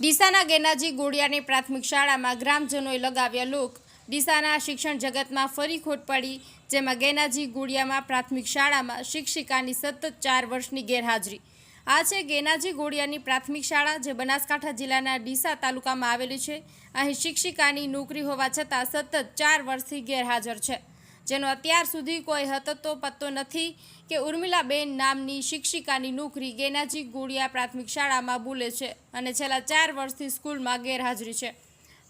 ડીસાના ગેનાજી ગોળિયાની પ્રાથમિક શાળામાં ગ્રામજનોએ લગાવ્યા લોક. ડીસાના શિક્ષણ જગતમાં ફરી ખોટ પડી, જેમાં ગેનાજી ગોળિયામાં પ્રાથમિક શાળામાં શિક્ષિકાની સતત ચાર વર્ષની ગેરહાજરી. આ છે ગેનાજી ગોળિયાની પ્રાથમિક શાળા, જે બનાસકાંઠા જિલ્લાના ડીસા તાલુકામાં આવેલી છે. અહીં શિક્ષિકાની નોકરી હોવા છતાં સતત ચાર વર્ષથી ગેરહાજર છે. જેનો અત્યાર સુધી કોઈ હતતો પત્તો નથી કે ઉર્મિલાબેન નામની શિક્ષિકાની નોકરી ગેનાજી ગોળિયા પ્રાથમિક શાળામાં બોલે છે અને છેલ્લા ચાર વર્ષથી સ્કૂલમાં ગેરહાજરી છે.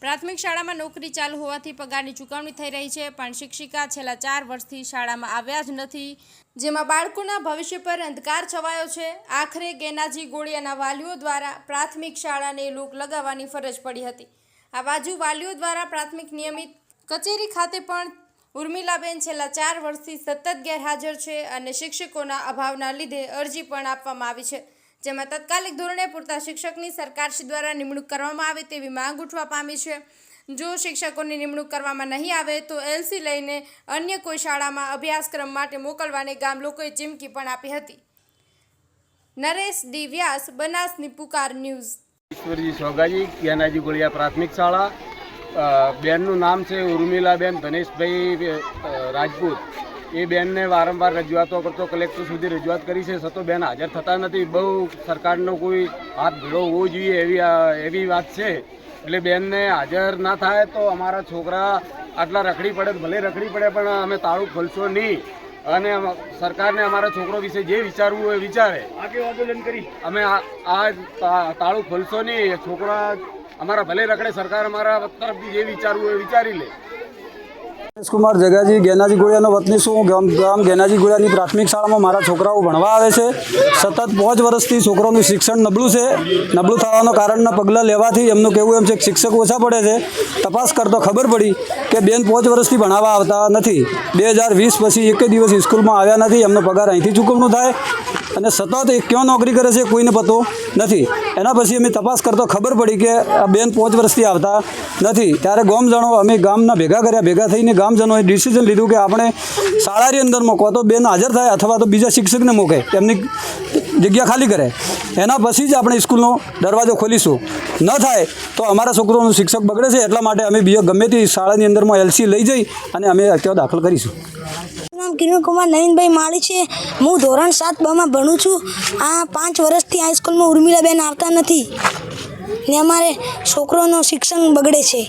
પ્રાથમિક શાળામાં નોકરી ચાલુ હોવાથી પગારની ચૂકવણી થઈ રહી છે, પણ શિક્ષિકા છેલ્લા ચાર વર્ષથી શાળામાં આવ્યા જ નથી, જેમાં બાળકોના ભવિષ્ય પર અંધકાર છવાયો છે. આખરે ગેનાજી ગોળિયાના વાલીઓ દ્વારા પ્રાથમિક શાળાને લોક લગાવવાની ફરજ પડી હતી. આ બાજુ વાલીઓ દ્વારા પ્રાથમિક નિયમિત કચેરી ખાતે પણ ઉર્મિલાબેન છેલ્લા ચાર વર્ષથી સતત ગેરહાજર છે અને શિક્ષકોના અભાવના લીધે અરજી પણ આપવામાં આવી છે. જેમાં તત્કાલિક ધોરણે પૂરતા શિક્ષકની સરકારશ્રી દ્વારા નિમણૂક કરવામાં આવે તેવી માંગ ઉઠવા પામી છે. જો શિક્ષકોની નિમણૂક કરવામાં નહીં આવે તો એલસી લઈને અન્ય કોઈ શાળામાં અભ્યાસક્રમ માટે મોકલવાની ગામ લોકોએ ચીમકી પણ આપી હતી. નરેશ ડી વ્યાસ, બનાસની પુકાર ન્યૂઝ. સોગાજી પ્રાથમિક શાળા. બેનનું નામ છે ઉર્મિલાબેન ધનેશભાઈ રાજપૂત. એ બેનને વારંવાર રજૂઆતો કરતો, કલેક્ટર સુધી રજૂઆત કરી છે. છતાં બેન હાજર થતા નથી. બહુ સરકારનો કોઈ હાથ ભેળો હોવો જોઈએ એવી એવી વાત છે. એટલે બેનને હાજર ના થાય તો અમારા છોકરા આટલા રખડી પડે, ભલે રખડી પડે, પણ અમે તાળું ખોલશો નહીં. અને સરકારને અમારા છોકરો વિશે જે વિચારવું હોય એ વિચારે. આંદોલન કરી. અમે આ તાળું ખોલશો નહીં છોકરા અમારા ભલે રખડે સરકાર અમારા તરફથી જે વિચારવું હોય એ વિચારી લે. કુમાર જગાજી ગેનાજી ગોળિયાનો વતની છું હું ગામ ગામ ગેનાજી ગોળિયાની પ્રાથમિક શાળામાં મારા છોકરાઓ ભણવા આવે છે. સતત પાંચ વર્ષથી છોકરાઓનું શિક્ષણ નબળું છે. નબળું થવાના કારણના પગલાં લેવાથી એમનું કહેવું એમ છે કે શિક્ષક ઓછા પડે છે. તપાસ કરતો ખબર પડી કે બેન પાંચ વર્ષથી ભણાવવા આવતા નથી. બે હજાર વીસ પછી એક દિવસ સ્કૂલમાં આવ્યા નથી. એમનો પગાર અહીંથી ચૂકવણું થાય. અને સતત એ ક્યાં નોકરી કરે છે કોઈને પતો નથી. એના પછી અમે તપાસ કરતો ખબર પડી કે આ બેન પાંચ વર્ષથી આવતા નથી. ત્યારે ગામજણો અમે ગામના ભેગા કર્યા. ભેગા થઈને ગામજનોએ ડિસિઝન લીધું કે આપણે શાળાની અંદરમાં મૂકવા. તો બેન હાજર થાય અથવા તો બીજા શિક્ષકને મૂકે. એમની જગ્યા ખાલી કરે. એના પછી જ આપણે સ્કૂલનો દરવાજો ખોલીશું. ન થાય તો અમારા છોકરોનું શિક્ષક બગડે છે. એટલા માટે અમે બીજો ગમે તે શાળાની અંદરમાં એલસી લઈ જઈ અને અમે ત્યાં દાખલ કરીશું. નામ કિરણ કુમાર નવીનભાઈ માળી છે. હું ધોરણ સાત બમાં ભણું છું. આ પાંચ વર્ષથી હાઈસ્કૂલમાં સ્કૂલમાં ઉર્મિલાબેન આવતા નથી. ને અમારે છોકરોનું શિક્ષણ બગડે છે.